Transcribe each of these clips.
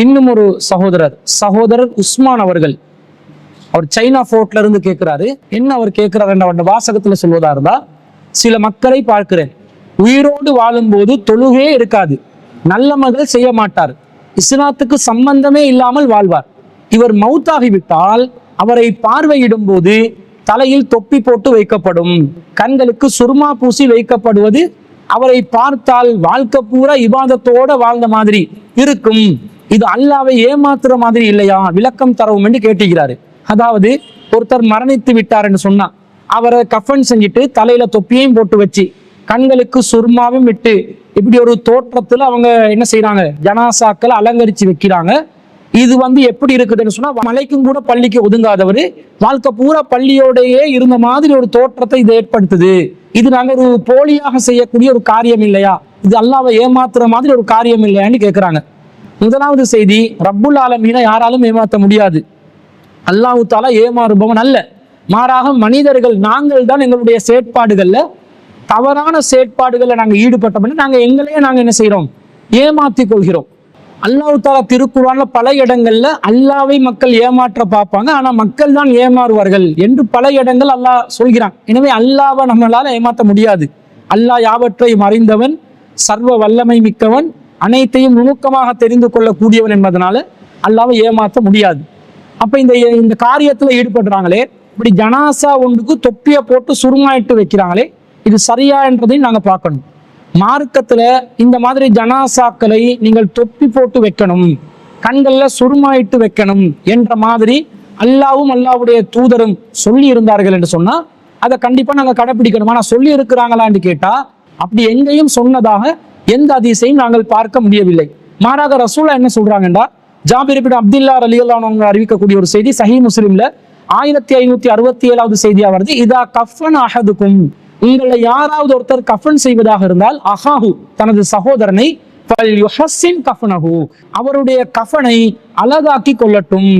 இன்னும் ஒரு சகோதரர் சகோதரர் உஸ்மான் அவர்கள். அவர் சைனா ஃபோர்ட்ல இருந்து கேட்கிறாரு என்ன அவர் கேட்கிறார் என்ற அவருடைய வாசகத்துல சொல்வதா இருந்தா சில மக்களை பார்க்கிறேன். உயிரோடு வாழும்போது தொழுகே இருக்காது. நல்ல மகள் செய்ய மாட்டார். இஸ்லாத்துக்கு சம்பந்தமே இல்லாமல் வாழ்வார். இவர் மௌத்தாகிவிட்டால் அவரை பார்வையிடும் போது தலையில் தொப்பி போட்டு வைக்கப்படும். கண்களுக்கு சுருமா பூசி வைக்கப்படுவது அவரை பார்த்தால் வாழ்க்கை பூரா இபாதத்தோட வாழ்ந்த மாதிரி இருக்கும். இது அல்லாவை ஏமாத்துற மாதிரி இல்லையா? விளக்கம் தரவும் என்று கேட்டுகிறாரு. அதாவது ஒருத்தர் மரணித்து விட்டார் என்று சொன்னா அவரை கஃபன் செஞ்சுட்டு தலையில தொப்பியையும் போட்டு வச்சு கண்களுக்கு சுருமாவும் விட்டு இப்படி ஒரு தோற்றத்துல அவங்க என்ன செய்யறாங்க ஜனாசாக்களை அலங்கரிச்சு வைக்கிறாங்க. இது வந்து எப்படி இருக்குதுன்னு சொன்னா மலைக்கும் கூட பள்ளிக்கு ஒதுங்காதவர் வாழ்க்கை பூரா பள்ளியோடையே இருந்த மாதிரி ஒரு தோற்றத்தை இது ஏற்படுத்துது. இது நாங்க ஒரு போலியாக செய்யக்கூடிய ஒரு காரியம் இல்லையா? இது அல்லாவை ஏமாத்துற மாதிரி ஒரு காரியம் இல்லையான்னு கேட்குறாங்க முதலாவது செய்தி ரப்புல் ஆலமீனை யாராலும் ஏமாற்ற முடியாது. அல்லாஹு தாலா ஏமாறுபவன் அல்ல. மாறாக மனிதர்கள் நாங்கள் தான் எங்களுடைய செயற்பாடுகள்ல தவறான செயற்பாடுகளில் நாங்கள் ஈடுபட்டோம்னா நாங்கள் எங்களையே நாங்கள் என்ன செய்கிறோம் ஏமாற்றி கொள்கிறோம். அல்லாஹு தாலா திருக்குறான்ல பல இடங்கள்ல அல்லாவை மக்கள் ஏமாற்ற பார்ப்பாங்க. ஆனால் மக்கள் தான் ஏமாறுவார்கள் என்று பல இடங்கள் அல்லாஹ் சொல்கிறான். எனவே அல்லாவை நம்மளால ஏமாற்ற முடியாது. அல்லாஹ் யாவற்றையும் அறிந்தவன் சர்வ வல்லமை மிக்கவன் அனைத்தையும் நுணுக்கமாக தெரிந்து கொள்ளக்கூடியவன் என்பதனால அல்லாவை ஏமாற்ற முடியாது. அப்ப இந்த இந்த காரியத்துல ஈடுபடுறாங்களே இப்படி ஜனாசா ஒன்றுக்கு தொப்பியை போட்டு சுருமாயிட்டு வைக்கிறாங்களே இது சரியா என்றதையும் நாங்க பார்க்கணும். மார்க்கத்துல இந்த மாதிரி ஜனாசாக்களை நீங்கள் தொப்பி போட்டு வைக்கணும் கண்கள்ல சுருமாயிட்டு வைக்கணும் என்ற மாதிரி அல்லாவும் அல்லாவுடைய தூதரும் சொல்லி இருந்தார்கள் என்று சொன்னா அதை கண்டிப்பா நாங்க கடைபிடிக்கணும் ஆனா சொல்லி இருக்கிறாங்களான்னு கேட்டா அப்படி எங்கேயும் சொன்னதாக எந்த அதிசயம் நாங்கள் பார்க்க முடியவில்லை. மாறாக ரசூலா என்ன சொல்றாங்கன்றா ஜாபிரிபின் அப்துல்லா அலி அவங்க அறிவிக்கக்கூடிய ஒரு செய்தி சஹி முஸ்லீம்ல ஆயிரத்தி ஐநூத்தி அறுபத்தி ஏழாவது செய்தியா வருது. இதா கஃபன் அஹதுக்கும். உங்களை யாராவது ஒருத்தர் கஃபன் செய்வதாக இருந்தால் அஹாஹு தனது சகோதரனை கஃபனஹு. அவருடைய கஃபனை அழகாக்கி கொள்ளட்டும்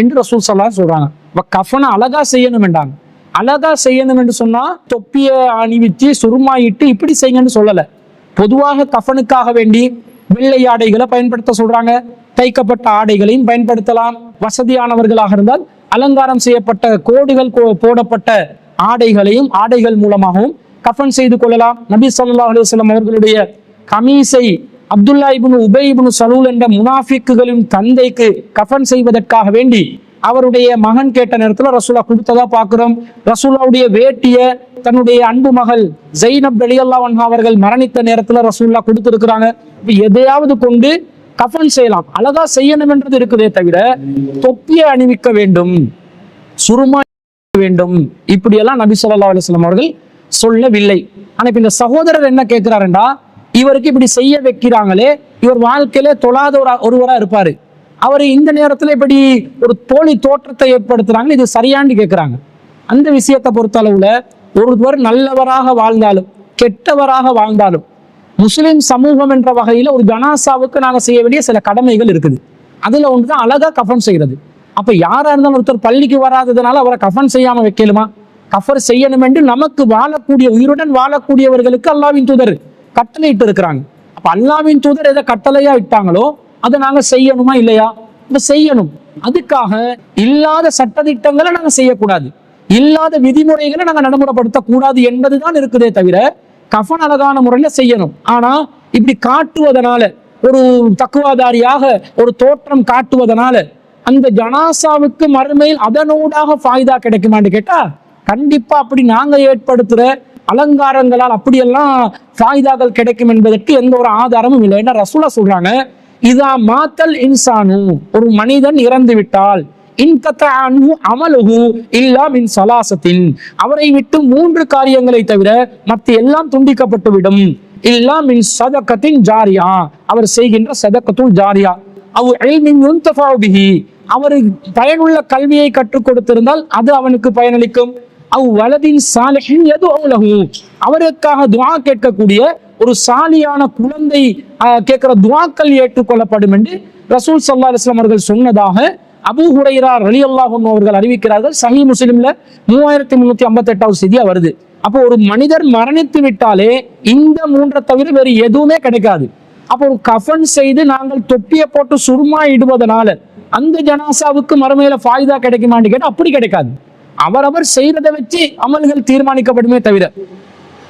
என்று ரசூல் சல்லா சொல்றாங்க. கஃபனை அழகா செய்யணும் என்றாங்க. அழகா செய்யணும் என்று சொன்னா தொப்பிய அணிவிச்சு சுருமாயிட்டு இப்படி செய்யுங்கன்னு சொல்லலை. பொதுவாக கஃபனுக்காக வேண்டி வெள்ளை ஆடைகளை பயன்படுத்த சொல்றாங்க. தைக்கப்பட்ட ஆடைகளையும் பயன்படுத்தலாம். வசதியானவர்களாக இருந்தால் அலங்காரம் செய்யப்பட்ட கோடுகள் கோ- போடப்பட்ட ஆடைகளையும் ஆடைகள் மூலமாகவும் கஃபன் செய்து கொள்ளலாம். நபி சொல்லா அலுவலம் அவர்களுடைய கமீஸை அப்துல்லா இபுனு உபை இபுனு சலூல் என்ற முனாஃபிக்குகளின் தந்தைக்கு கஃபன் செய்வதற்காக வேண்டி அவருடைய மகன் கேட்ட நேரத்தில் ரசூலா கொடுத்ததா பார்க்கிறோம். ரசூலாவுடைய வேட்டிய தன்னுடைய அன்பு மகள் ஜெயினப் ரலியல்லாஹு அவர்கள் மரணித்த நேரத்தில் ரசூல்லா கொடுத்துருக்குறாங்க. எதையாவது கொண்டு கஃபன் செய்யலாம். அழகா செய்யணும் என்றது இருக்குதே தவிர தொப்பியை அணிவிக்க வேண்டும். சுருமா வேண்டும். இப்படியெல்லாம் நபி சொல்லா அலைஹி அவர்கள் சொல்லவில்லை. ஆனா இப்ப இந்த சகோதரர் என்ன கேட்கிறாருண்டா? இவருக்கு இப்படி செய்ய வைக்கிறாங்களே. இவர் வாழ்க்கையில தொழாத ஒரு ஒருவரா இருப்பாரு. அவர் இந்த நேரத்தில் இப்படி ஒரு போலி தோற்றத்தை ஏற்படுத்துகிறாங்க இது சரியான்னு கேட்குறாங்க அந்த விஷயத்தை பொறுத்த அளவில் ஒருவர் நல்லவராக வாழ்ந்தாலும் கெட்டவராக வாழ்ந்தாலும் முஸ்லிம் சமூகம் என்ற வகையில் ஒரு ஜனாசாவுக்கு நாங்கள் செய்ய வேண்டிய சில கடமைகள் இருக்குது. அதில் ஒன்று தான் அழகாக கஃபன் செய்கிறது அப்போ யாராக இருந்தாலும் ஒருத்தர் பள்ளிக்கு வராததுனால அவரை கஃபன் செய்யாமல் வைக்கலுமா? கஃபர் செய்யணும் என்று நமக்கு வாழக்கூடிய உயிருடன் வாழக்கூடியவர்களுக்கு அல்லாவின் தூதர் கட்டளையிட்டு இருக்கிறாங்க அப்போ அல்லாவின் தூதர் எதை கட்டளையாக விட்டாங்களோ அதை நாங்கள் செய்யணுமா இல்லையா? செய்யணும். அதுக்காக இல்லாத சட்டத்திட்டங்களை நாங்கள் செய்யக்கூடாது. இல்லாத விதிமுறைகளை நாங்கள் நடைமுறைப்படுத்தக்கூடாது என்பது என்பதுதான் இருக்குதே தவிர கஃன் அழகான முறையில் செய்யணும். ஆனால் இப்படி காட்டுவதனால ஒரு தக்குவாதாரியாக ஒரு தோற்றம் காட்டுவதனால அந்த ஜனாசாவுக்கு மறுமையில் அதனூடாக ஃபாய்தா கிடைக்குமான்னு கேட்டா கண்டிப்பா அப்படி நாங்க ஏற்படுத்துற அலங்காரங்களால் அப்படியெல்லாம் ஃபாய்தாக்கள் கிடைக்கும் என்பதற்கு எந்த ஒரு ஆதாரமும் இல்லை. ஏன்னா ரசூலா சொல்றாங்க இதா மாத்தல் இன்சானு ஒரு மனிதன் இறந்து விட்டால் இன்கத்த அன்ஹு இல்லா மின் சலாசத்தின். அவரை விட்டு மூன்று காரியங்களை தவிர மத்த எல்லாம் துண்டிக்கப்பட்டுவிடும். இல்லா மின் சதக்கத்தின் ஜாரியா. அவர் செய்கின்ற சதக்கத்துள் ஜாரியா. அவ் எல்மின் யுன்தஃபா அவர் பயனுள்ள கல்வியை கற்றுக் கொடுத்திருந்தால் அது அவனுக்கு பயனளிக்கும். அவ் வலதின் சாலிஹின் எது லஹு அவருக்காக துவா கேட்கக்கூடிய ஒரு சாலியான குழந்தை கேட்கிற துவாக்கள் ஏற்றுக்கொள்ளப்படும் என்று ரசூல் சல்லா அலுவலாம் அவர்கள் சொன்னதாக அபு ஹுரைரா அலி அன்ஹு அவர்கள் அறிவிக்கிறார்கள். சஹி முஸ்லிம்ல மூவாயிரத்தி முன்னூத்தி ஐம்பத்தி எட்டாவது செய்தியா வருது. அப்போ ஒரு மனிதர் மரணித்து விட்டாலே இந்த மூன்றை தவிர வேறு எதுவுமே கிடைக்காது. அப்போ ஒரு கஃபன் செய்து நாங்கள் தொப்பியை போட்டு சுருமா இடுவதனால அந்த ஜனாசாவுக்கு மறுமையில ஃபாய்தா கிடைக்குமான்னு கேட்டால் அப்படி கிடைக்காது. அவரவர் செய்யறதை வச்சு அமல்கள் தீர்மானிக்கப்படுமே தவிர.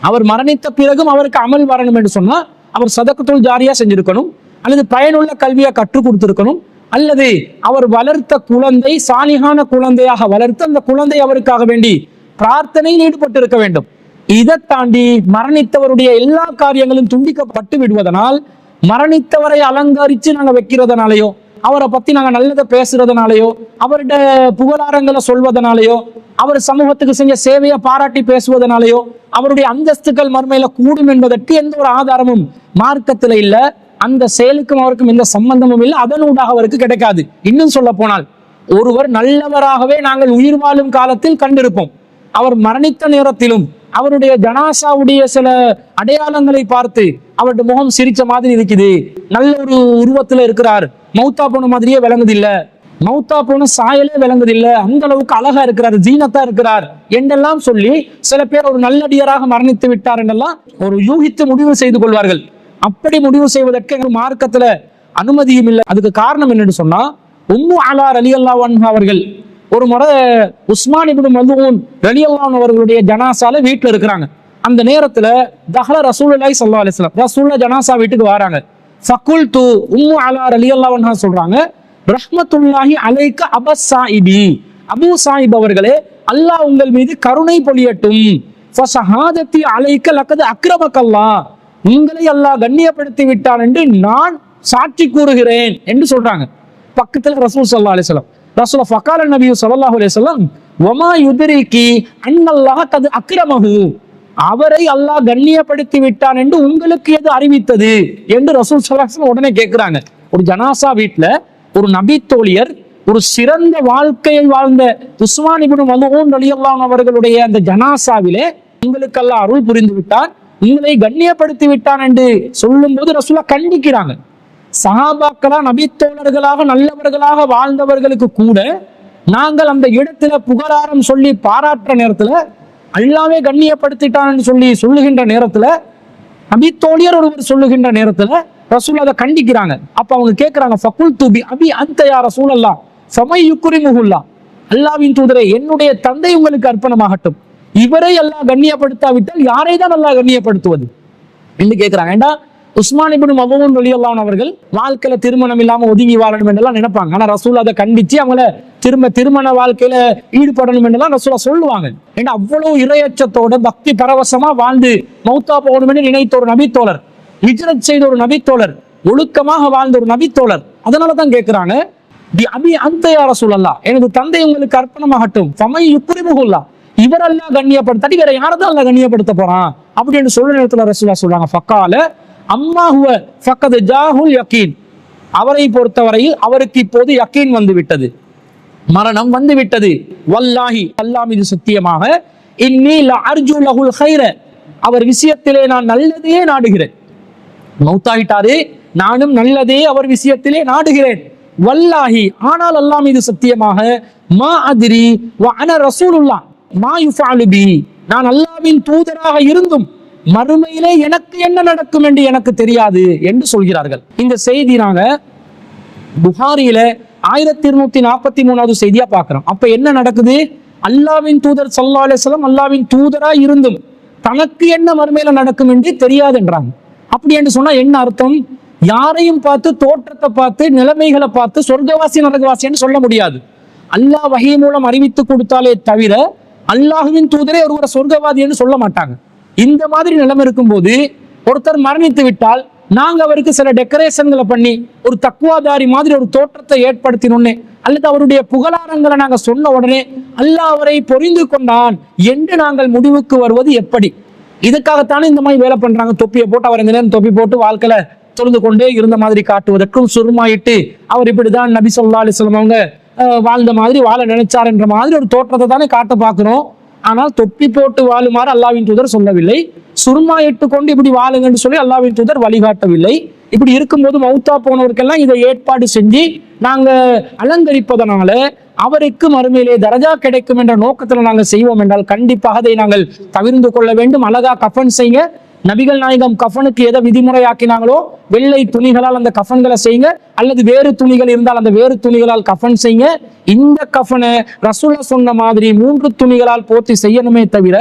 அவர் மரணித்த பிறகும் அவருக்கு அமல் வரணும் என்று சொன்னால் அவர் சதக்கத்துள் ஜாரியாக செஞ்சிருக்கணும் அல்லது பயனுள்ள கல்வியை கற்றுக் கொடுத்துருக்கணும் அல்லது அவர் வளர்த்த குழந்தை சாலிகான குழந்தையாக வளர்த்து அந்த குழந்தை அவருக்காக வேண்டி பிரார்த்தனையில் ஈடுபட்டிருக்க வேண்டும். இதை தாண்டி மரணித்தவருடைய எல்லா காரியங்களும் துண்டிக்கப்பட்டு விடுவதனால் மரணித்தவரை அலங்கரித்து நாங்கள் வைக்கிறதுனாலையோ அவரை பத்தி நாங்க நல்லதை பேசுறதுனாலயோ அவருடைய புகழாரங்களை சொல்வதனாலயோ அவர் சமூகத்துக்கு செஞ்ச சேவையை பாராட்டி பேசுவதனாலயோ அவருடைய அந்தஸ்துகள் மறுமையில கூடும் என்பதற்கு எந்த ஒரு ஆதாரமும் மார்க்கத்துல இல்ல. அந்த செயலுக்கும் அவருக்கும் எந்த சம்பந்தமும் இல்லை. அதனூடாக அவருக்கு கிடைக்காது. இன்னும் சொல்ல போனால் ஒருவர் நல்லவராகவே நாங்கள் உயிர் வாழும் காலத்தில் கண்டிருப்போம். அவர் மரணித்த நேரத்திலும் அவருடைய ஜனாசாவுடைய சில அடையாளங்களை பார்த்து அவருடைய முகம் சிரிச்ச மாதிரி இருக்குது. நல்ல ஒரு உருவத்துல இருக்கிறார். மௌத்தா போன மாதிரியே விளங்குதில்ல. மௌத்தா போன சாயலே விளங்குதில்லை. அந்த அளவுக்கு அழகா இருக்கிறார் ஜீனத்தா இருக்கிறார் என்றெல்லாம் சொல்லி சில பேர் ஒரு நல்லடியராக மரணித்து விட்டார் என்றெல்லாம் ஒரு யூகித்து முடிவு செய்து கொள்வார்கள். அப்படி முடிவு செய்வதற்கு எங்கள் மார்க்கத்துல அனுமதியும் இல்லை. அதுக்கு காரணம் என்னன்னு சொன்னா உம்மு அலார் அலி அல்லாஹ் அவர்கள் ஒரு முறை உஸ்மான் இபின் மதுவூன் ரலியல்லான் அவர்களுடைய ஜனாசால வீட்டில் இருக்கிறாங்க. அந்த நேரத்துல தஹல ரசூலுல்லாஹி சல்லா அலிஸ்லாம் வஸல்லம் ஜனாசா வீட்டுக்கு வராங்க. ஃபகுல் து உம்மு அலா ரலியல்லா சொல்றாங்க ரஹ்மத்துல்லாஹி அலைக்க அபஸ் சாயிபி. சாஹிப் அவர்களே அல்லாஹ் உங்கள் மீது கருணை பொழியட்டும். ஃபஸஹாதத்தி அலைக்க லக்கது அக்ரமக்கல்லா உங்களை அல்லாஹ் கண்ணியப்படுத்தி விட்டான் என்று நான் சாட்சி கூறுகிறேன் என்று சொல்றாங்க. பக்கத்துல ரசூல் சல்லா அலிஸ்லாம் ரசூல ஃபகால நபி ஸல்லல்லாஹு அலைஹி வஸல்லம் வமா யுத்ரிகி அன்னல்லாஹ் கது அக்ரமஹு. அவரை அல்லாஹ் கண்ணியப்படுத்தி விட்டான் என்று உங்களுக்கு எது அறிவித்தது என்று ரசூல் ஸல்லல்லாஹு அலைஹி வஸல்லம் உடனே கேட்கிறாங்க. ஒரு ஜனாசா வீட்ல ஒரு நபி தோழியர் ஒரு சிறந்த வாழ்க்கையை வாழ்ந்த உஸ்மான் இபின் மதுஊன் அலியல்லாம் அவர்களுடைய அந்த ஜனாசாவிலே உங்களுக்கெல்லாம் அருள் புரிந்து விட்டான் உங்களை கண்ணியப்படுத்தி விட்டான் என்று சொல்லும்போது ரசூலா கண்டிக்கிறாங்க. சஹாபாக்களா நபித்தோழர்களாக நல்லவர்களாக வாழ்ந்தவர்களுக்கு கூட நாங்கள் அந்த இடத்துல புகழாரம் சொல்லி பாராட்டுற நேரத்துல அல்லாவே கண்ணியப்படுத்திட்டான்னு சொல்லி சொல்லுகின்ற நேரத்துல நபித்தோழியர் ஒருவர் சொல்லுகின்ற நேரத்துல ரசூல் அதை கண்டிக்கிறாங்க. அப்ப அவங்க கேட்கிறாங்க ஃபகுல் தூபி அபி அந்தயா ரசூல் அல்லா ஃபமை யுக்குரி முகுல்லா அல்லாவின் தூதரே என்னுடைய தந்தை உங்களுக்கு அர்ப்பணமாகட்டும். இவரை அல்லாஹ் கண்ணியப்படுத்தாவிட்டால் யாரை தான் நல்லா கண்ணியப்படுத்துவது? என்று கேட்கிறாங்க ஏண்டா உஸ்மான் இப்னு மபூன் அவர்கள் வாழ்க்கையில திருமணம் இல்லாம ஒதுங்கி வாழணும் என்றெல்லாம் நினைப்பாங்க. ஆனா ரசூல் அதை கண்டிச்சு அவங்கள திரும்ப திருமண வாழ்க்கையில ஈடுபடணும் என்றெல்லாம் ரசூலா சொல்லுவாங்க. ஏன்னா அவ்வளவு இரையச்சத்தோட பக்தி பரவசமா வாழ்ந்து மௌத்தா போகணும் நினைத்த ஒரு நபித்தோழர் ஹிஜ்ரத் செய்த ஒரு நபித்தோழர் ஒழுக்கமாக வாழ்ந்த ஒரு நபித்தோழர் அதனால தான் கேட்கிறாங்க தி அபி அந்தையா யார எனது தந்தை உங்களுக்கு அர்ப்பணமாகட்டும் சமை யுக்ரிமுகுல்லா இவரெல்லாம் கண்ணியப்படுத்தாட்டி வேற யாரதான் கண்ணியப்படுத்த போறான்? அப்படின்னு சொல்ற நேரத்துல ரசூலா சொல்றாங்க. ஃபக்கால அம்மா ஃபக்கது ஜாஹுல் யக்கீன் அவரை பொறுத்தவரையில் அவருக்கு இப்போது யக்கீன் வந்து விட்டது மரணம் வந்து விட்டது வல்லாஹி அல்லாஹ் இது சத்தியமாக இன்னி ல அர்ஜு லஹுல் ஹைர அவர் விஷயத்திலே நான் நல்லதையே நாடுகிறேன். மௌத்தாகிட்டாரு நானும் நல்லதே அவர் விஷயத்திலே நாடுகிறேன். வல்லாஹி ஆனால் அல்லாஹ் இது சத்தியமாக மா அதிரி வ அன ரசூலுல்லா மா யுஃபாலுபி நான் அல்லாவின் தூதராக இருந்தும் மறுமையிலே எனக்கு என்ன நடக்கும் என்று எனக்கு தெரியாது என்று சொல்கிறார்கள். இந்த செய்தி நாங்க புகாரியில ஆயிரத்தி இருநூத்தி நாற்பத்தி மூணாவது செய்தியா பார்க்கிறோம். அப்ப என்ன நடக்குது? அல்லாவின் தூதர் சல்லா அலிஸ்லாம் அல்லாவின் தூதரா இருந்தும் தனக்கு என்ன மறுமையில நடக்கும் என்று தெரியாதுன்றாங்க அப்படி என்று சொன்னா என்ன அர்த்தம்? யாரையும் பார்த்து தோற்றத்தை பார்த்து நிலைமைகளை பார்த்து சொர்க்கவாசி நரகவாசின்னு சொல்ல முடியாது. அல்லாஹ் வகை மூலம் அறிவித்து கொடுத்தாலே தவிர அல்லாஹுவின் தூதரே ஒருவரை சொர்க்கவாதி என்று சொல்ல மாட்டாங்க. இந்த மாதிரி நிலைமை இருக்கும்போது ஒருத்தர் மரணித்து விட்டால் நாங்கள் அவருக்கு சில டெக்கரேஷன்களை பண்ணி ஒரு தக்குவாதாரி மாதிரி ஒரு தோற்றத்தை ஏற்படுத்தினோன்னே அல்லது அவருடைய புகழாரங்களை நாங்கள் சொன்ன உடனே அல்ல அவரை பொறிந்து கொண்டான் என்று நாங்கள் முடிவுக்கு வருவது எப்படி? இதுக்காகத்தானே இந்த மாதிரி வேலை பண்ணுறாங்க தொப்பியை போட்டு அவர் இந்த நேரம் தொப்பி போட்டு வாழ்க்கையில தொழுந்து கொண்டே இருந்த மாதிரி காட்டுவதற்கும் சுருமாயிட்டு அவர் இப்படிதான் நபி சொல்லா அலிஸ்லாம் அவங்க வாழ்ந்த மாதிரி வாழ நினைச்சார் என்ற மாதிரி ஒரு தோற்றத்தை தானே காட்ட பார்க்குறோம். ஆனால் தொப்பி போட்டு வாழுமாறு அல்லாவின் தூதர் சொல்லவில்லை. சுருமாயிட்டு கொண்டு இப்படி வாழுங்கன்னு சொல்லி அல்லாவின் தூதர் வழிகாட்டவில்லை. இப்படி இருக்கும்போது மௌத்தா போனவருக்கெல்லாம் இதை ஏற்பாடு செஞ்சு நாங்க அலங்கரிப்பதனால அவருக்கு மறுமையிலே தரஜா கிடைக்கும் என்ற நோக்கத்தில் நாங்கள் செய்வோம் என்றால் கண்டிப்பாக அதை நாங்கள் தவிர்ந்து கொள்ள வேண்டும். அழகா கஃபன் செய்ய நபிகள் நாயகம் கஃனுக்கு எதை விதிமுறையாக்கினாங்களோ வெள்ளை துணிகளால் அந்த கஃன்களை செய்யுங்க. அல்லது வேறு துணிகள் இருந்தால் அந்த வேறு துணிகளால் கஃன் செய்யுங்க. இந்த கஃனை ரசூலா சொன்ன மாதிரி மூன்று துணிகளால் போர்த்தி செய்யணுமே தவிர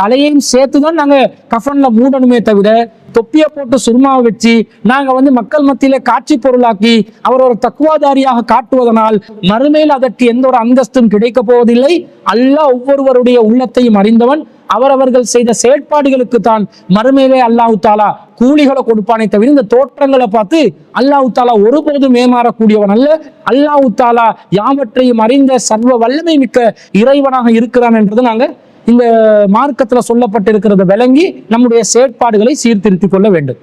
தலையையும் சேர்த்துதான் நாங்க கஃன்ல மூடணுமே தவிர தொப்பியை போட்டு சுருமாவை வச்சு நாங்க வந்து மக்கள் மத்தியில காட்சி பொருளாக்கி அவர் ஒரு தக்குவாதாரியாக காட்டுவதனால் மறுமையில் அதற்கு எந்த ஒரு அந்தஸ்தும் கிடைக்க போவதில்லை. அல்லாஹ் ஒவ்வொருவருடைய உள்ளத்தையும் அறிந்தவன். அவரவர்கள் செய்த செயற்பாடுகளுக்கு தான் மறுமையிலே அல்லாஹு தாலா கூலிகளை கொடுப்பானே தவிர இந்த தோற்றங்களை பார்த்து அல்லாஹு தாலா ஒருபோதும் ஏமாறக்கூடியவன் அல்ல. அல்லாஹு தாலா யாவற்றையும் அறிந்த சர்வ வல்லமை மிக்க இறைவனாக இருக்கிறான் என்றது நாங்க இந்த மார்க்கத்துல சொல்லப்பட்டிருக்கிறத விளங்கி நம்முடைய செயற்பாடுகளை சீர்திருத்திக் கொள்ள வேண்டும்.